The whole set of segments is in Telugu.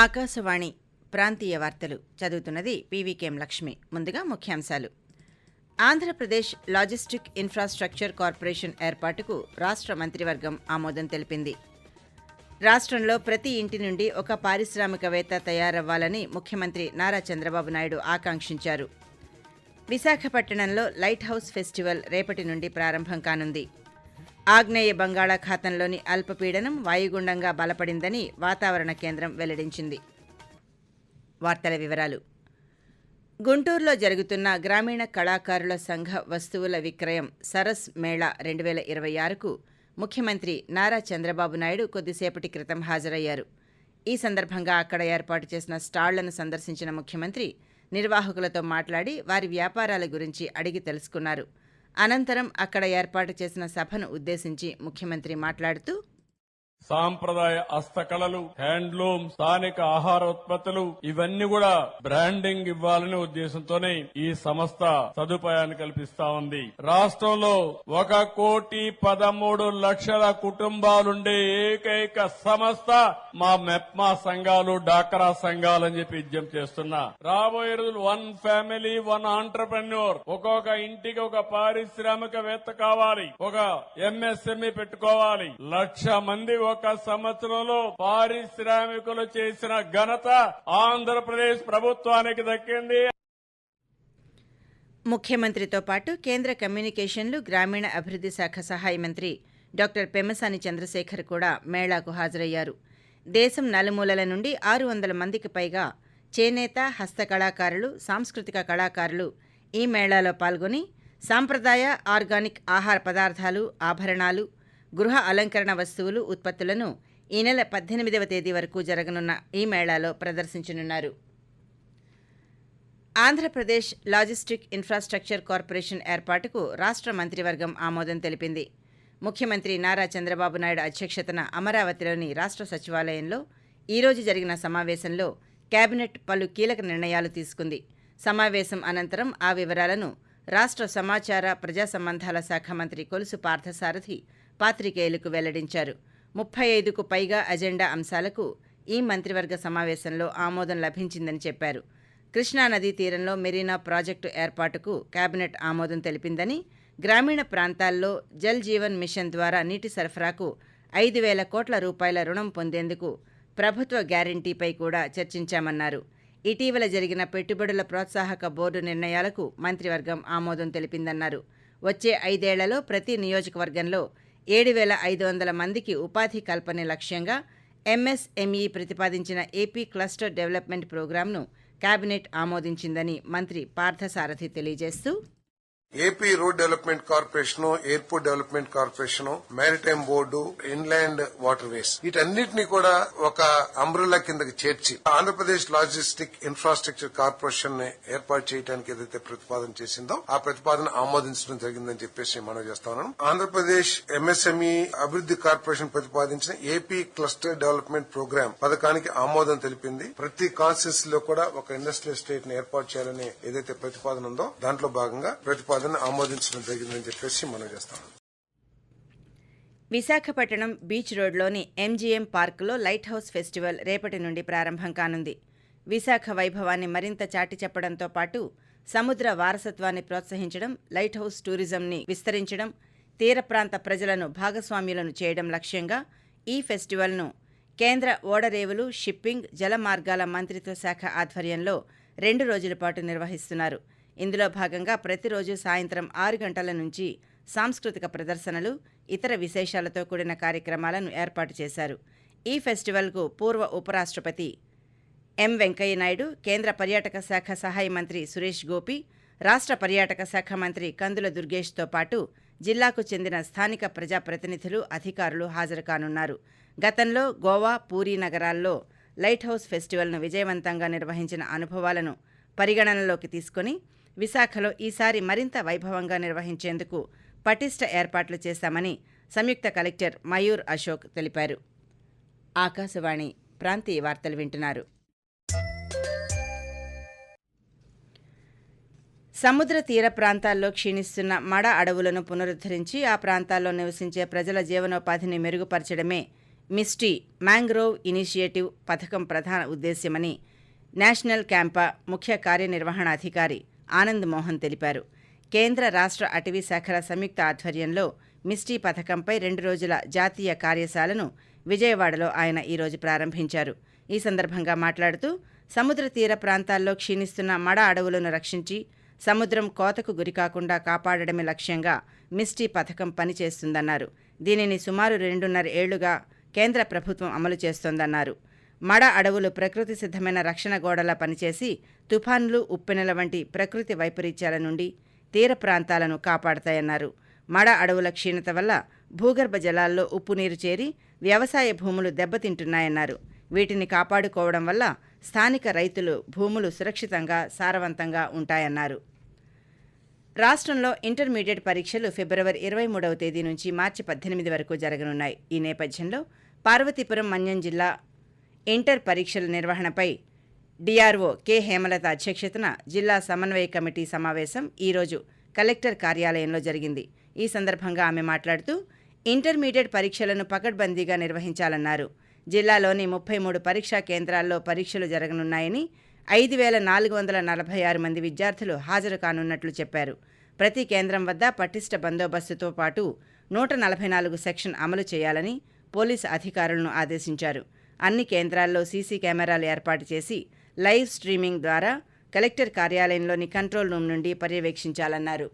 ఆకాశవాణి ప్రాంతీయ వార్తలు చదువుతున్నది పీవీకేఎం లక్ష్మి. ముందుగా ముఖ్యాంశాలు. ఆంధ్రప్రదేశ్ లాజిస్టిక్ ఇన్ఫ్రాస్ట్రక్చర్ కార్పొరేషన్ ఏర్పాటుకు రాష్ట్ర మంత్రివర్గం ఆమోదం తెలిపింది. రాష్ట్రంలో ప్రతి ఇంటి నుండి ఒక పారిశ్రామికవేత్త తయారవ్వాలని ముఖ్యమంత్రి నారా చంద్రబాబు నాయుడు ఆకాంక్షించారు. విశాఖపట్టణంలో లైట్ హౌస్ ఫెస్టివల్ రేపటి నుండి ప్రారంభం కానుంది. ఆగ్నేయ బంగాళాఖాతంలోని అల్పపీడనం వాయుగుండంగా బలపడిందని వాతావరణ కేంద్రం వెల్లడించింది. వార్తల వివరాలు. గుంటూరులో జరుగుతున్న గ్రామీణ కళాకారుల సంఘ వస్తువుల విక్రయం సరస్ మేళా రెండు వేల ఇరవై ఆరుకు ముఖ్యమంత్రి నారా చంద్రబాబు నాయుడు కొద్దిసేపటి క్రితం హాజరయ్యారు. ఈ సందర్భంగా అక్కడ ఏర్పాటు చేసిన స్టాళ్ళను సందర్శించిన ముఖ్యమంత్రి నిర్వాహకులతో మాట్లాడి వారి వ్యాపారాల గురించి అడిగి తెలుసుకున్నారు. అనంతరం అక్కడ ఏర్పాటు చేసిన సభను ఉద్దేశించి ముఖ్యమంత్రి మాట్లాడుతూ సాంప్రదాయ హస్తకళలు హ్యాండ్లూమ్ స్థానిక ఆహార ఉత్పత్తులు ఇవన్నీ కూడా బ్రాండింగ్ ఇవ్వాలనే ఉద్దేశంతోనే ఈ సంస్థ సదుపాయాన్ని కల్పిస్తా ఉంది. రాష్ట్రంలో ఒక కోటి పదమూడు లక్షల కుటుంబాలుండే ఏకైక సంస్థ మా మెప్మా సంఘాలు డాక్రా సంఘాలు అని చెప్పి విజ్ఞప్తి చేస్తున్నా. రాబోయే రోజులు వన్ ఫ్యామిలీ వన్ ఆంటర్ప్రెన్యూర్. ఒక్కొక్క ఇంటికి ఒక పారిశ్రామికవేత్త కావాలి. ఒక ఎంఎస్ఎంఈ పెట్టుకోవాలి. లక్ష మంది ఒక సంవత్సరంలో పారిశ్రామికులు చేసిన ఘనత ఆంధ్రప్రదేశ్ ప్రభుత్వానికి దక్కింది. ముఖ్యమంత్రితో పాటు కేంద్ర కమ్యూనికేషన్లు గ్రామీణ అభివృద్ధి శాఖ సహాయ మంత్రి డాక్టర్ పెమ్మసాని చంద్రశేఖర్ కూడా మేళాకు హాజరయ్యారు. దేశం నలుమూలల నుండి ఆరు వందల మందికి పైగా చేనేత హస్తకళాకారులు సాంస్కృతిక కళాకారులు ఈ మేళాలో పాల్గొని సాంప్రదాయ ఆర్గానిక్ ఆహార పదార్థాలు ఆభరణాలు గృహ అలంకరణ వస్తువులు ఉత్పత్తులను ఈ నెల పద్దెనిమిదవ తేదీ వరకు జరగనున్న ఈ మేళాలో ప్రదర్శించనున్నారు. ఆంధ్రప్రదేశ్ లాజిస్టిక్ ఇన్ఫ్రాస్ట్రక్చర్ కార్పొరేషన్ ఏర్పాటుకు రాష్ట్ర మంత్రివర్గం ఆమోదం తెలిపింది. ముఖ్యమంత్రి నారా చంద్రబాబు నాయుడు అధ్యక్షతన అమరావతిలోని రాష్ట్ర సచివాలయంలో ఈరోజు జరిగిన సమావేశంలో కేబినెట్ పలు కీలక నిర్ణయాలు తీసుకుంది. సమావేశం అనంతరం ఆ వివరాలను రాష్ట్ర సమాచార ప్రజా సంబంధాల శాఖ మంత్రి కొలుసు పార్థసారథి పాత్రికేయులకు వెల్లడించారు. ముప్పై ఐదుకు పైగా అజెండా అంశాలకు ఈ మంత్రివర్గ సమావేశంలో ఆమోదం లభించిందని చెప్పారు. కృష్ణానదీ తీరంలో మెరీనా ప్రాజెక్టు ఏర్పాటుకు కేబినెట్ ఆమోదం తెలిపిందని గ్రామీణ ప్రాంతాల్లో జల్ జీవన్ మిషన్ ద్వారా నీటి సరఫరాకు ఐదు వేల కోట్ల రూపాయల రుణం పొందేందుకు ప్రభుత్వ గ్యారంటీపై కూడా చర్చించామన్నారు. ఇటీవల జరిగిన పెట్టుబడుల ప్రోత్సాహక బోర్డు నిర్ణయాలకు మంత్రివర్గం ఆమోదం తెలిపిందన్నారు. వచ్చే ఐదేళ్ళలో ప్రతి నియోజకవర్గంలో ఏడు వేల ఐదు వందల మందికి ఉపాధి కల్పనే లక్ష్యంగా ఎంఎస్ఎంఈ ప్రతిపాదించిన ఏపీ క్లస్టర్ డెవలప్మెంట్ ప్రోగ్రాంను కేబినెట్ ఆమోదించిందని మంత్రి పార్థసారథి తెలియజేస్తూ AP road development corporation airport development corporation maritime board inland water ways వీటన్నిటిని కూడా ఒక అంబ్రెల్లా కిందకి చేర్చి ఆంధ్రప్రదేశ్ లాజిస్టిక్ ఇన్ఫ్రాస్ట్రక్చర్ కార్పొరేషన్ని ఏర్పాటు చేయడానికి ఏదైతే ప్రతిపాదన చేసిందో ఆ ప్రతిపాదన ఆమోదించడం జరిగిందని చెప్పేసి మనం చేస్తా ఆంధ్రప్రదేశ్ ఎంఎస్ఎంఈ అభివృద్ధి కార్పొరేషన్ ప్రతిపాదించిన ఏపీ క్లస్టర్ డెవలప్మెంట్ ప్రోగ్రామ్ పథకానికి ఆమోదం తెలిపింది. ప్రతి కాన్స్టిట్యూన్సీ లో కూడా ఒక ఇండస్ట్రియల్ స్టేట్ని ఏర్పాటు చేయాలని ఏదైతే ప్రతిపాదన ఉందో దాంట్లో భాగంగా ప్రతిపాదన ఆమోదించడం జరిగిందని చెప్పేసి మనం చేస్తాం. విశాఖపట్నం బీచ్ రోడ్లోని ఎంజీఎం పార్కులో లైట్ హౌస్ ఫెస్టివల్ రేపటి నుండి ప్రారంభం కానుంది. విశాఖ వైభవాన్ని మరింత చాటి చెప్పడంతో పాటు సముద్ర వారసత్వాన్ని ప్రోత్సహించడం లైట్ హౌస్ టూరిజంని విస్తరించడం తీర ప్రాంత ప్రజలను భాగస్వామ్యులను చేయడం లక్ష్యంగా ఈ ఫెస్టివల్ను కేంద్ర ఓడరేవులు షిప్పింగ్ జల మార్గాల మంత్రిత్వ శాఖ ఆధ్వర్యంలో రెండు రోజుల పాటు నిర్వహిస్తున్నారు. ఇందులో భాగంగా ప్రతిరోజు సాయంత్రం ఆరు గంటల నుంచి సాంస్కృతిక ప్రదర్శనలు ఇతర విశేషాలతో కూడిన కార్యక్రమాలను ఏర్పాటు చేశారు. ఈ ఫెస్టివల్కు పూర్వ ఉపరాష్ట్రపతి ఎం వెంకయ్యనాయుడు కేంద్ర పర్యాటక శాఖ సహాయ మంత్రి సురేష్ గోపి రాష్ట్ర పర్యాటక శాఖ మంత్రి కందుల దుర్గేష్తో పాటు జిల్లాకు చెందిన స్థానిక ప్రజాప్రతినిధులు అధికారులు హాజరు కానున్నారు. గతంలో గోవా పూరీ నగరాల్లో లైట్ హౌస్ ఫెస్టివల్ను విజయవంతంగా నిర్వహించిన అనుభవాలను పరిగణనలోకి తీసుకుని విశాఖలో ఈసారి మరింత వైభవంగా నిర్వహించేందుకు పటిష్ట ఏర్పాట్లు చేశామని సంయుక్త కలెక్టర్ మయూర్ అశోక్ తెలిపారు. ఆకాశవాణి ప్రాంతీయ వార్తలు వింటున్నారు. సముద్ర తీర ప్రాంతాల్లో క్షీణిస్తున్న మడ అడవులను పునరుద్ధరించి ఆ ప్రాంతాల్లో నివసించే ప్రజల జీవనోపాధిని మెరుగుపరచడమే మిస్టీ మ్యాంగ్రోవ్ ఇనిషియేటివ్ పథకం ప్రధాన ఉద్దేశ్యమని నేషనల్ క్యాంపా ముఖ్య కార్యనిర్వహణాధికారి ఆనంద్ మోహన్ తెలిపారు. కేంద్ర రాష్ట్ర అటవీ శాఖల సంయుక్త ఆధ్వర్యంలో మిస్టీ పథకంపై రెండు రోజుల జాతీయ కార్యశాలను విజయవాడలో ఆయన ఈరోజు ప్రారంభించారు. ఈ సందర్భంగా మాట్లాడుతూ సముద్ర తీర ప్రాంతాల్లో క్షీణిస్తున్న మడ అడవులను రక్షించి సముద్రం కోతకు గురికాకుండా కాపాడడమే లక్ష్యంగా మిస్టీ పథకం పనిచేస్తుందన్నారు. దీనిని సుమారు రెండున్నర ఏళ్ళుగా కేంద్ర ప్రభుత్వం అమలు చేస్తోందన్నారు. మడ అడవులు ప్రకృతి సిద్ధమైన రక్షణ గోడలా పనిచేసి తుఫాన్లు ఉప్పెనెల వంటి ప్రకృతి వైపరీత్యాల నుండి తీర ప్రాంతాలను కాపాడతాయన్నారు. మడ అడవుల క్షీణత వల్ల భూగర్భ జలాల్లో ఉప్పు నీరు చేరి వ్యవసాయ భూములు దెబ్బతింటున్నాయన్నారు. వీటిని కాపాడుకోవడం వల్ల స్థానిక రైతులు భూములు సురక్షితంగా సారవంతంగా ఉంటాయన్నారు. రాష్ట్రంలో ఇంటర్మీడియట్ పరీక్షలు ఫిబ్రవరి ఇరవై మూడవ తేదీ నుంచి మార్చి పద్దెనిమిది వరకు జరగనున్నాయి. ఈ నేపథ్యంలో పార్వతీపురం మన్యం జిల్లా ఇంటర్ పరీక్షల నిర్వహణపై డిఆర్ఓ కె. హేమలత అధ్యక్షతన జిల్లా సమన్వయ కమిటీ సమావేశం ఈరోజు కలెక్టర్ కార్యాలయంలో జరిగింది. ఈ సందర్భంగా ఆమె మాట్లాడుతూ ఇంటర్మీడియట్ పరీక్షలను పకడ్బందీగా నిర్వహించాలన్నారు. జిల్లాలోని ముప్పై మూడు పరీక్షా కేంద్రాల్లో పరీక్షలు జరగనున్నాయని ఐదు వేల నాలుగు వందల నలభై ఆరు మంది విద్యార్థులు హాజరు కానున్నట్లు చెప్పారు. ప్రతి కేంద్రం వద్ద పటిష్ట బందోబస్తుతో పాటు నూట నలభై నాలుగు సెక్షన్ అమలు చేయాలని పోలీసు అధికారులను ఆదేశించారు. అన్ని కేంద్రాల్లో సీసీ కెమెరాలు ఏర్పాటు చేసి లైవ్ స్ట్రీమింగ్ ద్వారా కలెక్టర్ కార్యాలయంలోని కంట్రోల్ రూమ్ నుండి పర్యవేక్షించాలన్నారు.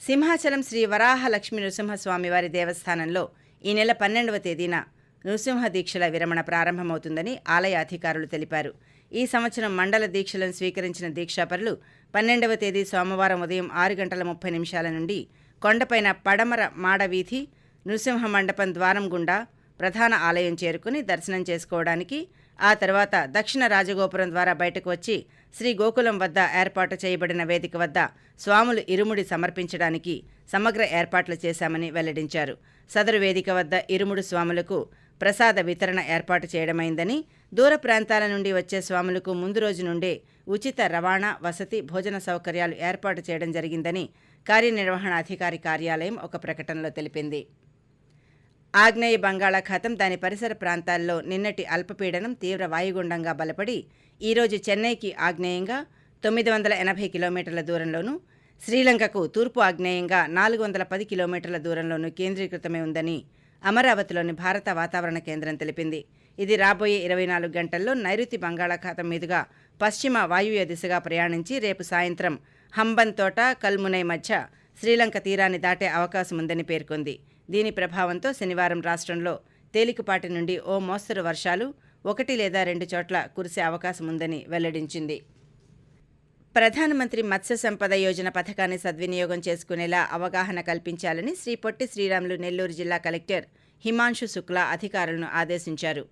సింహాచలం శ్రీ వరాహ లక్ష్మీ నృసింహస్వామివారి దేవస్థానంలో ఈ నెల పన్నెండవ తేదీన నృసింహ దీక్షల విరమణ ప్రారంభమవుతుందని ఆలయ అధికారులు తెలిపారు. ఈ సంవత్సరం మండల దీక్షలను స్వీకరించిన దీక్షాపరులు పన్నెండవ తేదీ సోమవారం ఉదయం ఆరు గంటల ముప్పై నిమిషాల నుండి కొండపైన పడమర మాడవీధి నృసింహ మండపం ద్వారం గుండా ప్రధాన ఆలయం చేరుకుని దర్శనం చేసుకోవడానికి ఆ తర్వాత దక్షిణ రాజగోపురం ద్వారా బయటకు వచ్చి శ్రీ గోకులం వద్ద ఏర్పాటు చేయబడిన వేదిక వద్ద స్వాములు ఇరుముడి సమర్పించడానికి సమగ్ర ఏర్పాట్లు చేశామని వెల్లడించారు. సదరు వేదిక వద్ద ఇరుముడు స్వాములకు ప్రసాద వితరణ ఏర్పాటు చేయడమైందని దూర ప్రాంతాల నుండి వచ్చే స్వాములకు ముందు రోజు నుండే ఉచిత రవాణా వసతి భోజన సౌకర్యాలు ఏర్పాటు చేయడం జరిగిందని కార్యనిర్వహణ అధికారి కార్యాలయం ఒక ప్రకటనలో తెలిపింది. ఆగ్నేయ బంగాళాఖాతం దాని పరిసర ప్రాంతాల్లో నిన్నటి అల్పపీడనం తీవ్ర వాయుగుండంగా బలపడి ఈరోజు చెన్నైకి ఆగ్నేయంగా తొమ్మిది వందల ఎనభై కిలోమీటర్ల దూరంలోనూ శ్రీలంకకు తూర్పు ఆగ్నేయంగా నాలుగు వందల పది కిలోమీటర్ల దూరంలోనూ కేంద్రీకృతమై ఉందని అమరావతిలోని భారత వాతావరణ కేంద్రం తెలిపింది. ఇది రాబోయే ఇరవై నాలుగు గంటల్లో నైరుతి బంగాళాఖాతం మీదుగా పశ్చిమ వాయువ్య దిశగా ప్రయాణించి రేపు సాయంత్రం హంబన్ తోట కల్మునై మధ్య శ్రీలంక తీరాన్ని దాటే అవకాశం ఉందని పేర్కొంది. దీని ప్రభావంతో శనివారం రాష్ట్రంలో తేలికపాటి నుండి ఓ మోస్తరు వర్షాలు ఒకటి లేదా రెండు చోట్ల కురిసే అవకాశం ఉందని వెల్లడించింది. ప్రధానమంత్రి మత్స్య సంపద యోజన పథకాన్ని సద్వినియోగం చేసుకునేలా అవగాహన కల్పించాలని శ్రీ పొట్టి శ్రీరాములు నెల్లూరు జిల్లా కలెక్టర్ హిమాంశు శుక్లా అధికారులను ఆదేశించారు.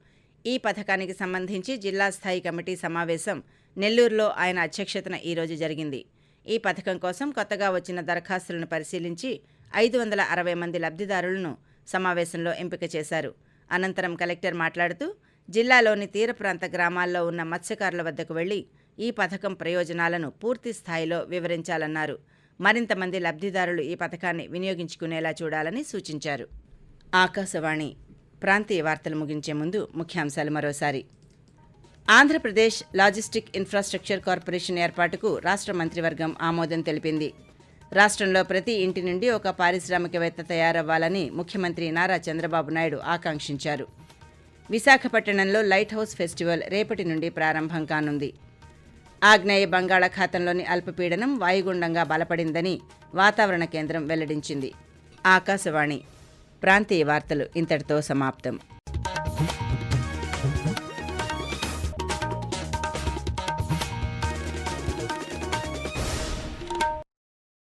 ఈ పథకానికి సంబంధించి జిల్లా స్థాయి కమిటీ సమావేశం నెల్లూరులో ఆయన అధ్యక్షతన ఈరోజు జరిగింది. ఈ పథకం కోసం కొత్తగా వచ్చిన దరఖాస్తులను పరిశీలించి ఐదు వందల అరవై మంది లబ్ధిదారులను సమావేశంలో ఎంపిక చేశారు. అనంతరం కలెక్టర్ మాట్లాడుతూ జిల్లాలోని తీర ప్రాంత గ్రామాల్లో ఉన్న మత్స్యకారుల వద్దకు వెళ్ళి ఈ పథకం ప్రయోజనాలను పూర్తి స్థాయిలో వివరించాలన్నారు. మరింత మంది లబ్ధిదారులు ఈ పథకాన్ని వినియోగించుకునేలా చూడాలని సూచించారు. ఆకాశవాణి ప్రాంతీయ వార్తలు ముగించే ముందు ముఖ్యాంశాలు మరోసారి. ఆంధ్రప్రదేశ్ లాజిస్టిక్ ఇన్ఫ్రాస్ట్రక్చర్ కార్పొరేషన్ ఏర్పాటుకు రాష్ట్ర మంత్రివర్గం ఆమోదం తెలిపింది. రాష్ట్రంలో ప్రతి ఇంటి నుండి ఒక పారిశ్రామికవేత్త తయారవ్వాలని ముఖ్యమంత్రి నారా చంద్రబాబు నాయుడు ఆకాంక్షించారు. విశాఖపట్టణంలో లైట్ హౌస్ ఫెస్టివల్ రేపటి నుండి ప్రారంభం కానుంది. ఆగ్నేయ బంగాళాఖాతంలోని అల్పపీడనం వాయుగుండంగా బలపడిందని వాతావరణ కేంద్రం వెల్లడించింది. ఆకాశవాణి. ప్రాంతీయ వార్తలు ఇంతటితో సమాప్తం.